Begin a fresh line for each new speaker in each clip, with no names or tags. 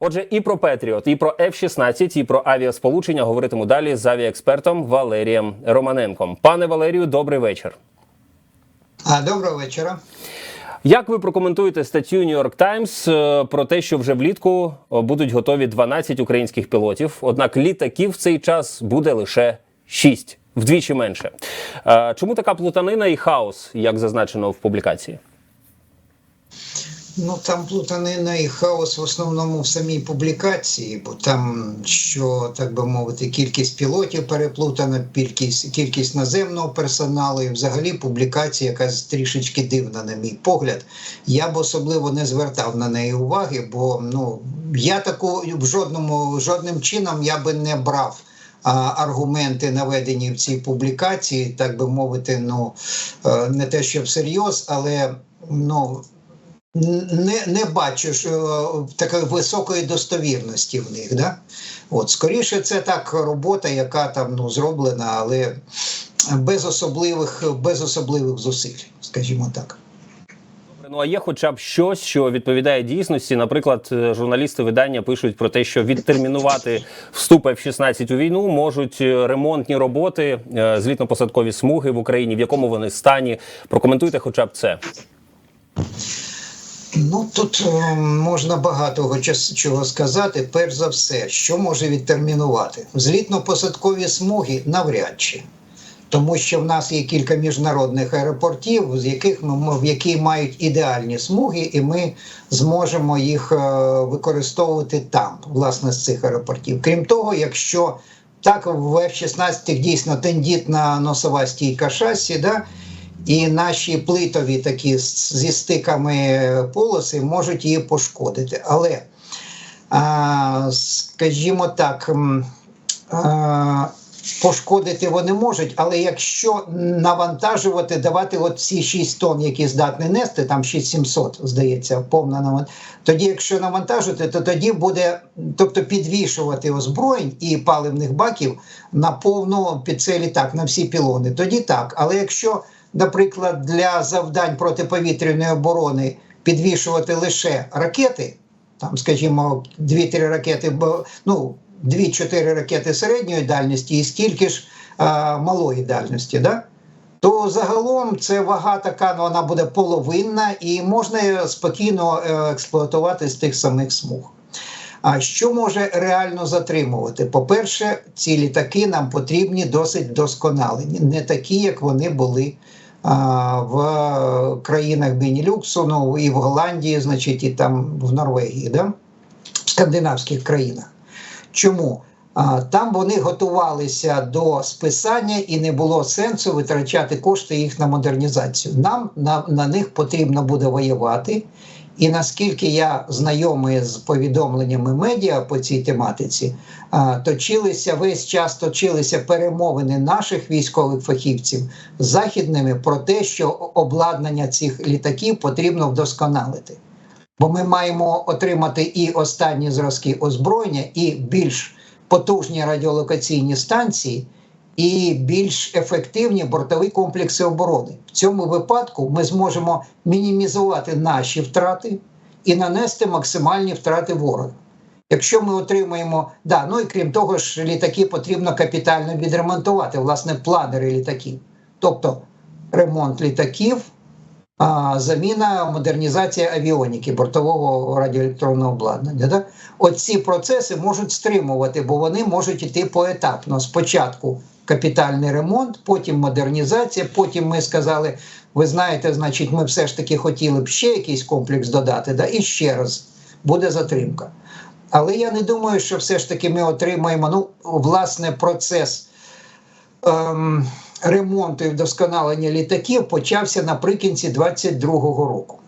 Отже, і про Петріот, і про F-16, і про авіасполучення говоритиму далі з авіаекспертом Валерієм Романенком. Пане Валерію, добрий вечір.
Доброго вечора.
Як ви прокоментуєте статтю New York Times е, про те, що вже влітку е, будуть готові 12 українських пілотів? Однак літаків в цей час буде лише 6, вдвічі менше. Е, Чому така плутанина і хаос, як зазначено в публікації?
Ну там плутанина і хаос в основному в самій публікації, бо там, що так би мовити, кількість пілотів переплутана, кількість, кількість наземного персоналу і взагалі публікація, яка трішечки дивна, на мій погляд. Я б особливо не звертав на неї уваги, бо ну я таку в жодному жодним чином я би не брав. Аргументи наведені в цій публікації, так би мовити, ну е, не те, що всерйоз, але ну не не бачу що такої високої достовірності в них. Да? От, скоріше, це так робота, яка там ну, зроблена, але без особливих, без особливих зусиль, скажімо так.
Ну а є хоча б щось, що відповідає дійсності. Наприклад, е, журналісти видання пишуть про те, що відтермінувати вступ F-16 у війну можуть е, ремонтні роботи, е, злітно-посадкові смуги в Україні, в якому вони стані. Прокоментуйте, хоча б це.
Ну тут е, можна багато чого сказати. Перш за все, що може відтермінувати злітно-посадкові смуги навряд чи. Тому що в нас є кілька міжнародних аеропортів, з яких ми які мають ідеальні смуги, і ми зможемо їх е, використовувати там, власне, з цих аеропортів. Крім того, якщо так в F-16 дійсно тендітна носова стійка шасі, да, і наші плитові такі зі стиками полоси можуть її пошкодити. Але, скажімо так, пошкодити вони можуть, але якщо навантажувати, давати от ці 6 тонн, які здатні нести, там 6700, здається, повна навантаження, тоді, якщо навантажити, то тоді буде, тобто підвішувати озброєнь і паливних баків на повну під цей літак, на всі пілони, тоді так. Але якщо наприклад, для завдань протиповітряної оборони підвішувати лише ракети, там, скажімо, 2-3 ракети, ну, 2-4 ракети середньої дальності і стільки ж а, малої дальності, да? то загалом це вага така, ну, вона буде половинна і можна спокійно експлуатувати з тих самих смуг. А що може реально затримувати? По-перше, ці літаки нам потрібні досить вдосконалені, не такі, як вони були а, в країнах Бенілюксу, ну і в Голландії, значить, і там в Норвегії, да? в скандинавських країнах. Чому? Там вони готувалися до списання і не було сенсу витрачати кошти їх на модернізацію. Нам на, на них потрібно буде воювати. І наскільки я знайомий з повідомленнями медіа по цій тематиці, точилися весь час точилися перемовини наших військових фахівців з західними про те, що обладнання цих літаків потрібно вдосконалити. Бо ми маємо отримати і останні зразки озброєння, і більш потужні радіолокаційні станції, і більш ефективні бортові комплекси оборони. В цьому випадку ми зможемо мінімізувати наші втрати і нанести максимальні втрати ворога. Якщо ми отримаємо, да, ну і крім того ж, літаки потрібно капітально відремонтувати, власне, планери літаків. Тобто ремонт літаків, а, заміна, модернізація авіоніки, бортового радіоелектронного обладнання. Да? Оці процеси можуть стримувати, бо вони можуть йти поетапно. Спочатку капітальний ремонт, потім модернізація. Потім ми сказали: ви знаєте, значить, ми все ж таки хотіли б ще якийсь комплекс додати, да, і ще раз буде затримка. Але я не думаю, що все ж таки ми отримаємо ну, власне процес. Ем, Ремонту і вдосконалення літаків почався наприкінці 22-го року.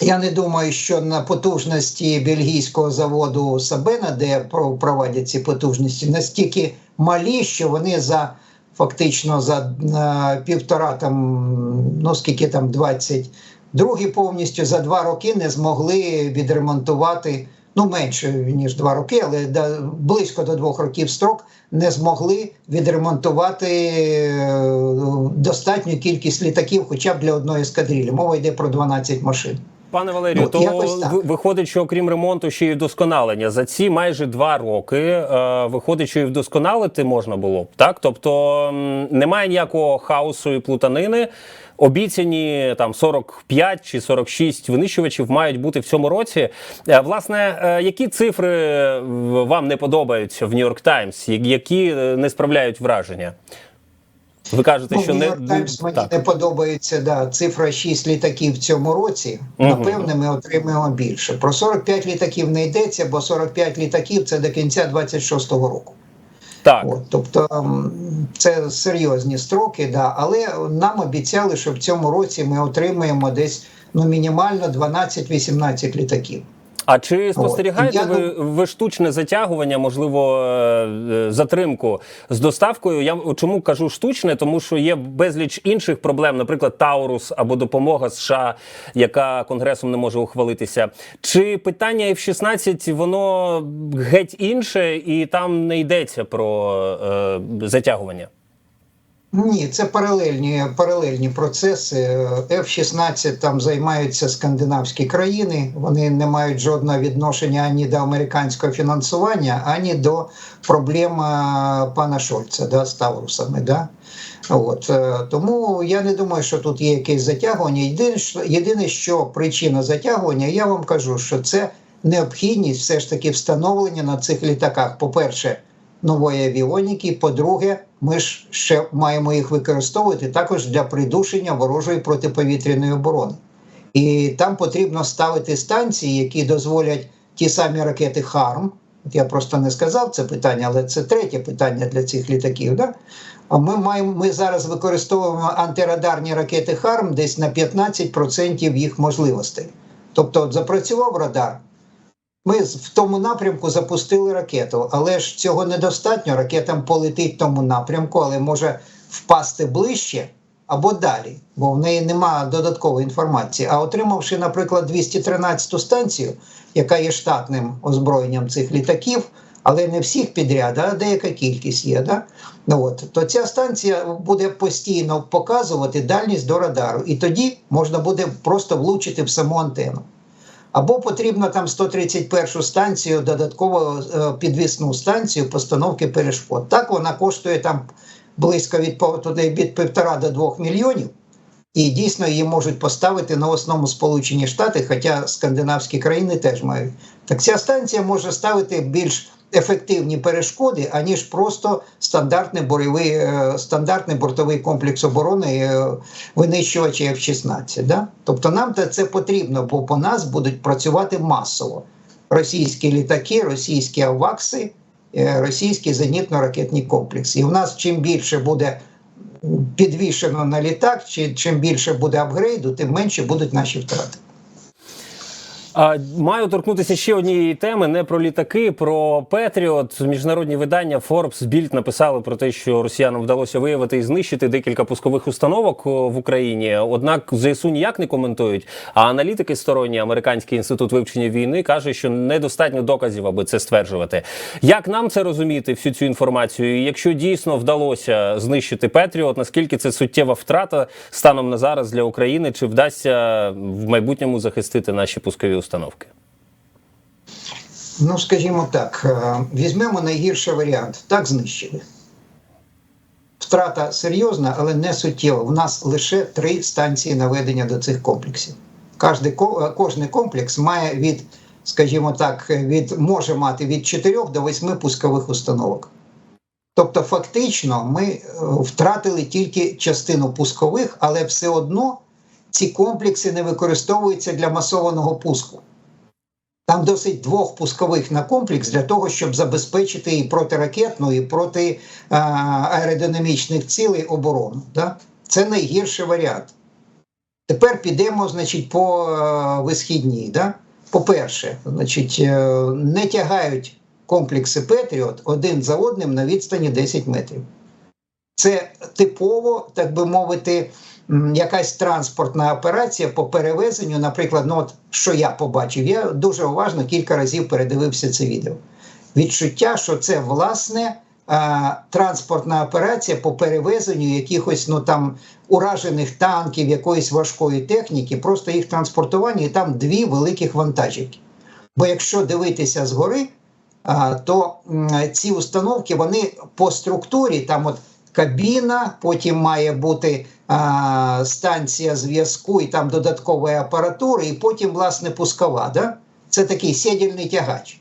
Я не думаю, що на потужності бельгійського заводу Сабена, де проводять ці потужності, настільки малі, що вони за фактично за півтора там, ну скільки там 22 повністю за два роки не змогли відремонтувати. Ну, менше ніж два роки, але близько до двох років строк не змогли відремонтувати достатню кількість літаків, хоча б для одної ескадрилі. Мова йде про 12 машин.
Пане Валерію,
Ну,
то виходить, що окрім ремонту, ще й вдосконалення. За ці майже два роки е, виходить, що і вдосконалити можна було б, так? Тобто немає ніякого хаосу і плутанини. Обіцяні там 45 чи 46 винищувачів мають бути в цьому році. Е, Власне, е, які цифри вам не подобаються в Нью-Йорк Таймс, які е, не справляють враження? Ви кажете,
Ну,
що не
Times мені
так.
не подобається да, цифра 6 літаків в цьому році.
Мгм.
Напевне, ми отримаємо більше. Про 45 літаків не йдеться, бо 45 літаків це до кінця 26-го року.
так.
От, тобто це серйозні строки, да, але нам обіцяли, що в цьому році ми отримаємо десь ну, мінімально 12-18 літаків.
А чи спостерігаєте ви, ви штучне затягування, можливо, е, е, затримку з доставкою? Я чому кажу штучне, тому що є безліч інших проблем, наприклад, Таурус або допомога США, яка конгресом не може ухвалитися. Чи питання F-16, воно геть інше, і там не йдеться про е, затягування?
Ні, це паралельні, паралельні процеси. F-16 там займаються скандинавські країни. Вони не мають жодного відношення ані до американського фінансування, ані до проблем е, пана Шольца да, з Таурусами. Да? От, е, тому я не думаю, що тут є якесь затягування. Єдине, єдине, що причина затягування, я вам кажу, що це необхідність все ж таки встановлення на цих літаках. По-перше, нової авіоніки. По-друге, ми ж ще маємо їх використовувати також для придушення ворожої протиповітряної оборони. І там потрібно ставити станції, які дозволять ті самі ракети ХАРМ. Я просто не сказав це питання, але це третє питання для цих літаків. Да? А ми маємо ми зараз використовуємо антирадарні ракети ХАРМ десь на 15% їх можливостей. Тобто, запрацював радар, ми в тому напрямку запустили ракету, але ж цього недостатньо. Ракета полетить в тому напрямку, але може впасти ближче або далі, бо в неї немає додаткової інформації. А отримавши, наприклад, 213-ту станцію, яка є штатним озброєнням цих літаків, але не всіх підряд, а деяка кількість є. Да? Ну, от, то ця станція буде постійно показувати дальність до радару, і тоді можна буде просто влучити в саму антенну. Або потрібно там 131 станцію, додатково е, підвісну станцію постановки перешкод. Так вона коштує там близько від туди від півтора до двох мільйонів. І дійсно її можуть поставити на основному Сполучені Штати, хоча скандинавські країни теж мають. Так ця станція може ставити більш ефективні перешкоди, аніж просто стандартний бойовий, е, стандартний бортовий комплекс оборони е, винищувачі F-16. Да? Тобто нам це потрібно, бо по нас будуть працювати масово. Російські літаки, російські авакси, е, російські зенітно-ракетні комплекси. І в нас чим більше буде підвішено на літак, чи чим більше буде апгрейду, тим менше будуть наші втрати.
Маю торкнутися ще однієї теми, не про літаки, про Петріот. Міжнародні видання Forbes, Bild написали про те, що росіянам вдалося виявити і знищити декілька пускових установок в Україні. Однак ЗСУ ніяк не коментують. А аналітики сторонні, американський інститут вивчення війни, каже, що недостатньо доказів, аби це стверджувати. Як нам це розуміти, всю цю інформацію? І якщо дійсно вдалося знищити Петріот, наскільки це суттєва втрата станом на зараз для України? Чи вдасться в майбутньому захистити наші пускові?
Ну, скажімо так, е, візьмемо найгірший варіант. Так знищили. Втрата серйозна, але не суттєва. У нас лише три станції наведення до цих комплексів. Кожний, ко- е, комплекс має від, скажімо так, від, може мати від 4 до 8 пускових установок. Тобто, фактично, ми е, втратили тільки частину пускових, але все одно ці комплекси не використовуються для масованого пуску. Там досить двох пускових на комплекс для того, щоб забезпечити і протиракетну, і проти а, аеродинамічних цілей оборону. Да? Це найгірший варіант. Тепер підемо, значить, по е, висхідній. Да? По-перше, значить, е, не тягають комплекси Петріот один за одним на відстані 10 метрів. Це типово, так би мовити, якась транспортна операція по перевезенню. Наприклад, ну от що я побачив, я дуже уважно кілька разів передивився це відео. Відчуття, що це власне транспортна операція по перевезенню якихось ну там уражених танків, якоїсь важкої техніки, просто їх транспортування, і там дві великих вантажівки. Бо якщо дивитися згори, то ці установки вони по структурі, там от кабіна, потім має бути а, станція зв'язку і там додаткова апаратура, і потім, власне, пускова. Да? Це такий сідільний тягач.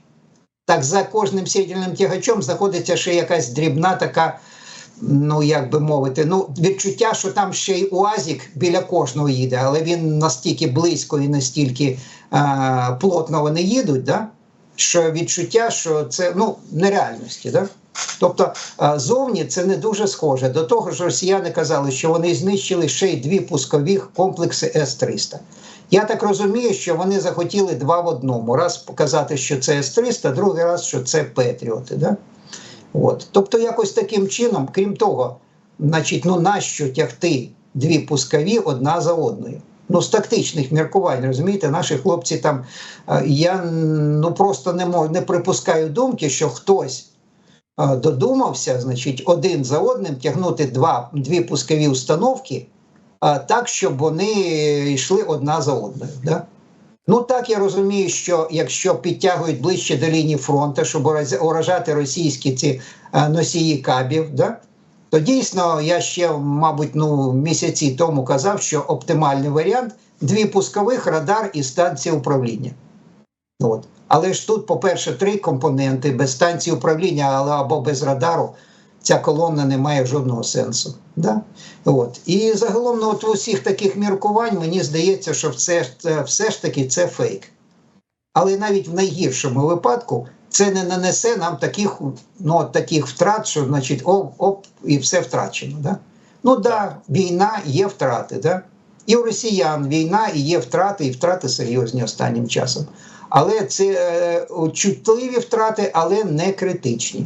Так за кожним сідільним тягачом знаходиться ще якась дрібна така, ну як би мовити, ну відчуття, що там ще й УАЗик біля кожного їде, але він настільки близько і настільки а, плотно вони їдуть, да? що відчуття, що це ну, нереальності. Да? Тобто зовні це не дуже схоже. До того ж, росіяни казали, що вони знищили ще й дві пускові комплекси С-300. Я так розумію, що вони захотіли два в одному. Раз показати, що це С-300, другий раз, що це Петріоти. Да? От. Тобто, якось таким чином, крім того, значить, ну нащо тягти дві пускові одна за одною? Ну, з тактичних міркувань, розумієте, наші хлопці там. е, Я ну просто не мож, не припускаю думки, що хтось е, додумався, значить, один за одним тягнути два, дві пускові установки а, так, щоб вони йшли одна за одною. Да? Ну так я розумію, що якщо підтягують ближче до лінії фронту, щоб уражати російські ці носії кабів, да? то дійсно я ще, мабуть, ну, місяці тому казав, що оптимальний варіант дві пускових радар і станція управління. От. Але ж тут, по-перше, три компоненти без станції управління або без радару. Ця колона не має жодного сенсу. Да? От. І загалом ну, от у всіх таких міркувань мені здається, що все, це- все ж таки це фейк. Але навіть в найгіршому випадку це не нанесе нам таких, ну, таких втрат, що значить оп, оп, і все втрачено. Да? Ну так, да, війна є втрати. Да? І у росіян війна і є втрати, і втрати серйозні останнім часом. Але це е, чутливі втрати, але не критичні.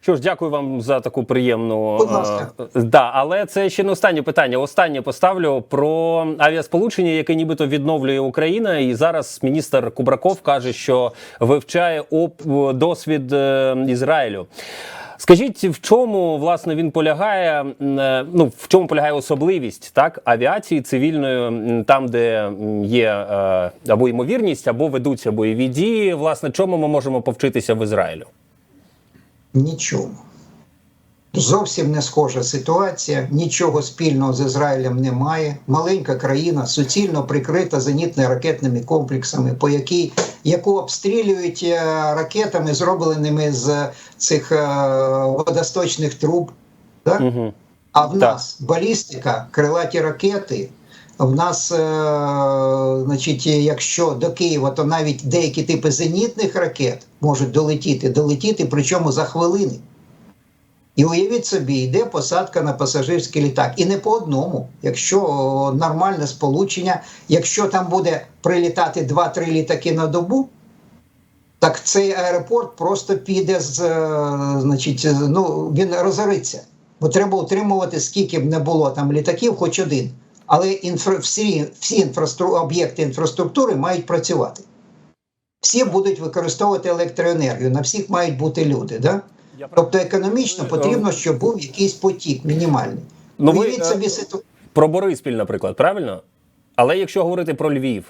Що ж, дякую вам за таку приємну.
Будь ласка.
е, да, але це ще не останнє питання. Останнє поставлю про авіасполучення, яке нібито відновлює Україна. І зараз міністр Кубраков каже, що вивчає оп досвід е, Ізраїлю. Скажіть, в чому власне він полягає? е, Ну в чому полягає особливість так авіації цивільної, там, де є е, або ймовірність, або ведуться бойові дії. Власне, чому ми можемо повчитися в Ізраїлю?
Нічому. Зовсім не схожа ситуація, нічого спільного з Ізраїлем немає. Маленька країна суцільно прикрита зенітно-ракетними комплексами, по якій яку обстрілюють е, ракетами, зробленими з цих е, водосточних труб. Так?
Угу.
А в нас балістика, крилаті ракети. В нас, е, значить, якщо до Києва, то навіть деякі типи зенітних ракет можуть долетіти, долетіти, причому за хвилини. І уявіть собі, йде посадка на пасажирський літак. І не по одному. Якщо нормальне сполучення, якщо там буде прилітати 2-3 літаки на добу, так цей аеропорт просто піде з, е, значить, ну, він розориться. Бо треба утримувати, скільки б не було там літаків, хоч один. Але інфра, всі, всі інфрастру, об'єкти інфраструктури мають працювати. Всі будуть використовувати електроенергію, на всіх мають бути люди. Да? Тобто економічно потрібно, щоб був якийсь потік мінімальний.
Ну, ви, е,
собі ситуацію.
Про Бориспіль, наприклад, правильно? Але якщо говорити про Львів,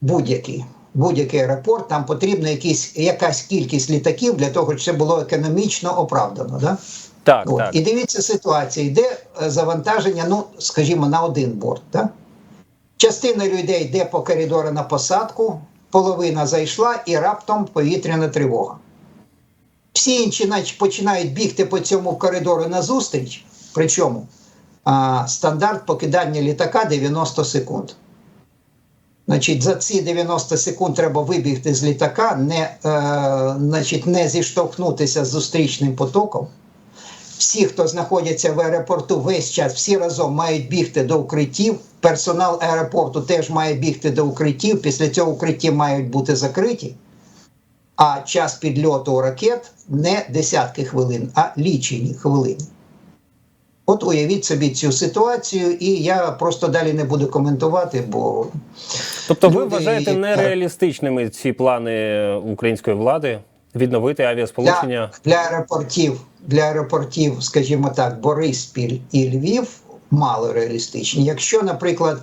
будь-який. Будь-який аеропорт, там потрібна якісь, якась кількість літаків для того, щоб це було економічно оправдано. Да?
так,
От.
так.
І дивіться ситуація, йде е, завантаження, ну, скажімо, на один борт. Да? Частина людей йде по коридору на посадку, половина зайшла і раптом повітряна тривога. Всі інші наче починають бігти по цьому коридору назустріч, причому а, стандарт покидання літака 90 секунд. Значить, за ці 90 секунд треба вибігти з літака, не, е, значить, не зіштовхнутися з зустрічним потоком. Всі, хто знаходяться в аеропорту, весь час всі разом мають бігти до укриттів. Персонал аеропорту теж має бігти до укриттів. Після цього укритті мають бути закриті. А час підльоту ракет не десятки хвилин, а лічені хвилини. От уявіть собі цю ситуацію, і я просто далі не буду коментувати, бо
Тобто ви вважаєте
так.
нереалістичними ці плани української влади? Відновити авіасполучення.
Для, для аеропортів, для аеропортів, скажімо так, Бориспіль і Львів мало реалістичні. Якщо, наприклад,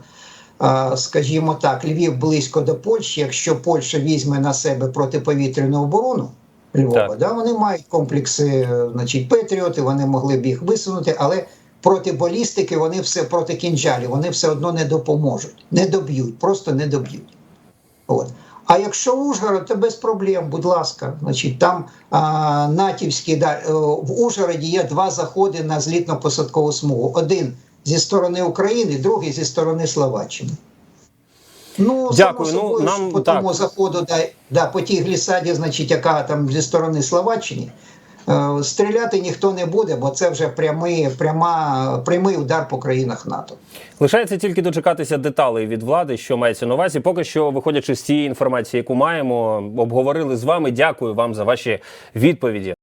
скажімо так, Львів близько до Польщі, якщо Польща візьме на себе протиповітряну оборону Львова,
Так.
да, вони мають комплекси, значить, Петріоти, вони могли б їх висунути, але проти балістики вони все проти кінжалів, вони все одно не допоможуть, не доб'ють, просто не доб'ють. От. А якщо Ужгород, то без проблем, будь ласка. Значить, там а, натівські да, е, в Ужгороді є два заходи на злітно-посадкову смугу. Один зі сторони України, другий зі сторони Словаччини. Ну,
Дякую.
само
Ну, нам
по
так.
тому заходу, да, да, по тій глісаді, значить, яка там зі сторони Словаччини, е, стріляти ніхто не буде, бо це вже прямий, пряма, прямий удар по країнах НАТО.
Лишається тільки дочекатися деталей від влади, що мається на увазі. Поки що, виходячи з цієї інформації, яку маємо, обговорили з вами. Дякую вам за ваші відповіді.